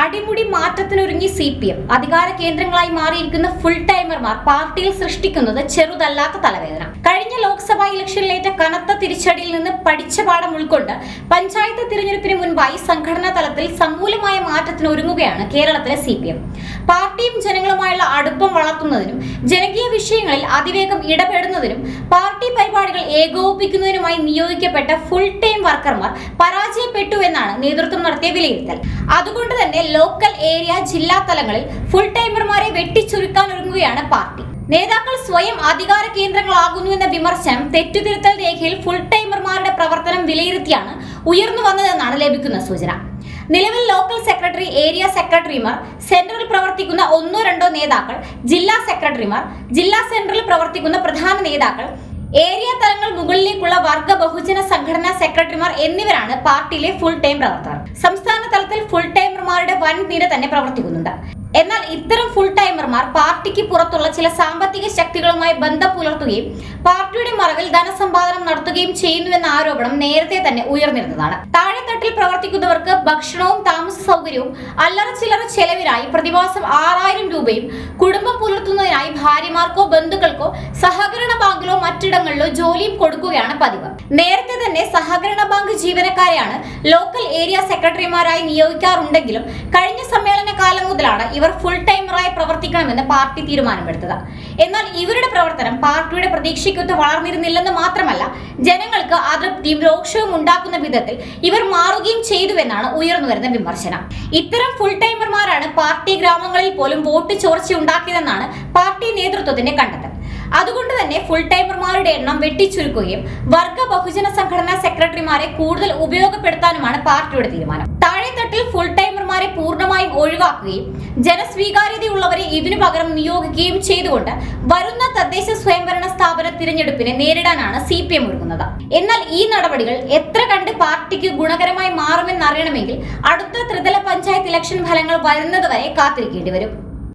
അടിമുടി മാറ്റത്തിനൊരുങ്ങി C P M. അധികാര കേന്ദ്രങ്ങളായി മാറിയിരിക്കുന്ന ഫുൾ ടൈമർമാർ പാർട്ടിയിൽ സൃഷ്ടിക്കുന്നത് ചെറുതല്ലാത്ത തലവേദന. കഴിഞ്ഞ ലോക്സഭാ ഇലക്ഷനിലേറ്റ കനത്ത തിരിച്ചടിയിൽ നിന്ന് പഠിച്ച പാഠം ഉൾക്കൊണ്ട് പഞ്ചായത്ത് തിരഞ്ഞെടുപ്പിന് മുൻപായി സംഘടനാ തലത്തിൽ സമൂലമായ മാറ്റത്തിന് ഒരുങ്ങുകയാണ് കേരളത്തിലെ സി പി എം. പാർട്ടിയും ജനങ്ങളുമായുള്ള അടുപ്പം വളർത്തുന്നതിനും ജനകീയ വിഷയങ്ങളിൽ അതിവേഗം ഇടപെടുന്നതിനും പാർട്ടി പരിപാടികൾ ഏകോപിപ്പിക്കുന്നതിനുമായി നിയോഗിക്കപ്പെട്ട ഫുൾ ടൈം വർക്കർമാർ പരാജയപ്പെട്ടു എന്നാണ് നേതൃത്വം നടത്തിയ വിലയിരുത്തൽ. അതുകൊണ്ട് തന്നെ ലോക്കൽ ഏരിയ ജില്ലാ തലങ്ങളിൽ ഫുൾ ടൈമർമാരെ വെട്ടിച്ചുരുക്കാൻ ഒരുങ്ങുകയാണ് പാർട്ടി. നേതാക്കൾ സ്വയം അധികാര കേന്ദ്രങ്ങളാകുന്നുവെന്ന വിമർശനം തെറ്റുതിരുത്തൽ രേഖയിൽ ഫുൾ ടൈമർമാരുടെ പ്രവർത്തനം വിലയിരുത്തിയാണ് ഉയർന്നു വന്നതെന്നാണ് ലഭിക്കുന്ന സൂചന. നിലവിൽ ലോക്കൽ സെക്രട്ടറി ഏരിയ സെക്രട്ടറിമാർ സെൻട്രൽ പ്രവർത്തിക്കുന്ന ഒന്നോ രണ്ടോ നേതാക്കൾ ജില്ലാ സെക്രട്ടറിമാർ ജില്ലാ സെൻട്രൽ പ്രവർത്തിക്കുന്ന പ്രധാന നേതാക്കൾ ഏരിയ തലങ്ങൾ മുകളിലേക്കുള്ള വർഗ ബഹുജന സംഘടനാ സെക്രട്ടറിമാർ എന്നിവരാണ് പാർട്ടിയിലെ ഫുൾ ടൈം പ്രവർത്തകർ. സംസ്ഥാന തലത്തിൽ ഫുൾ ടൈമർമാരുടെ വൻ നിര തന്നെ പ്രവർത്തിക്കുന്നുണ്ട്. എന്നാൽ ഇത്തരം ഫുൾ ടൈമർമാർ പാർട്ടിക്ക് പുറത്തുള്ള ചില സാമ്പത്തിക ശക്തികളുമായി ബന്ധം പുലർത്തുകയും പാർട്ടിയുടെ മറവിൽ ധനസമ്പാദനം നടത്തുകയും ചെയ്യുന്നുവെന്ന ആരോപണം നേരത്തെ തന്നെ ഉയർന്നിരുന്നതാണ്. താഴെത്തട്ടിൽ പ്രവർത്തിക്കുന്നവർക്ക് ഭക്ഷണവും താമസ സൗകര്യവും അല്ലറ ചില്ലറ ചെലവിനായി പ്രതിമാസം ആറായിരം രൂപയും കുടുംബം പുലർത്തുന്നതിനായി ഭാര്യമാർക്കോ ബന്ധുക്കൾക്കോ സഹകരണ ബാങ്കിലോ മറ്റിടങ്ങളിലോ ജോലിയും കൊടുക്കുകയാണ് പതിവ്. നേരത്തെ തന്നെ സഹകരണ ബാങ്ക് ജീവനക്കാരെയാണ് ലോക്കൽ ഏരിയ സെക്രട്ടറിമാരായി നിയോഗിക്കാറുണ്ടെങ്കിലും കഴിഞ്ഞ സമ്മേളന കാലം മുതലാണ് ഇവർ ഫുൾ ടൈമറായി പ്രവർത്തിക്കണമെന്ന് പാർട്ടി തീരുമാനമെടുത്തത്. എന്നാൽ ഇവരുടെ പ്രവർത്തനം പാർട്ടിയുടെ പ്രതീക്ഷയ്ക്കൊത്ത് വളർന്നിരുന്നില്ലെന്ന് മാത്രമല്ല ജനങ്ങൾക്ക് അതൃപ്തിയും രോക്ഷവും ഉണ്ടാക്കുന്ന വിധത്തിൽ ഇവർ മാറുകയും ചെയ്തുവെന്നാണ് ഉയർന്നുവരുന്ന വിമർശനം. ഇത്തരം ഫുൾ ടൈമർമാരാണ് പാർട്ടി ഗ്രാമങ്ങളിൽ പോലും വോട്ട് ചോർച്ച ഉണ്ടാക്കിയതെന്നാണ് പാർട്ടി നേതൃത്വത്തിന്റെ കണ്ടെത്തൽ. അതുകൊണ്ട് തന്നെ ഫുൾ ടൈമർമാരുടെ എണ്ണം വെട്ടിച്ചുരുക്കുകയും വർഗ ബഹുജന സംഘടനാ സെക്രട്ടറിമാരെ കൂടുതൽ ഉപയോഗപ്പെടുത്താനുമാണ് പാർട്ടിയുടെ തീരുമാനം. താഴെത്തട്ടിൽ ഫുൾ ടൈമർമാരെ പൂർണമായും ഒഴിവാക്കുകയും ജനസ്വീകാര്യതയുള്ളവരെ ഇതിനു പകരം നിയോഗിക്കുകയും ചെയ്തുകൊണ്ട് വരുന്ന തദ്ദേശ സ്വയംഭരണ സ്ഥാപന തിരഞ്ഞെടുപ്പിനെ നേരിടാനാണ് സി പി എം ഒരുങ്ങുന്നത് എന്നാൽ ഈ നടപടികൾ എത്ര കണ്ട് പാർട്ടിക്ക് ഗുണകരമായി മാറുമെന്നറിയണമെങ്കിൽ അടുത്ത ത്രിതല പഞ്ചായത്ത് ഇലക്ഷൻ ഫലങ്ങൾ വരുന്നതുവരെ കാത്തിരിക്കേണ്ടി വരും.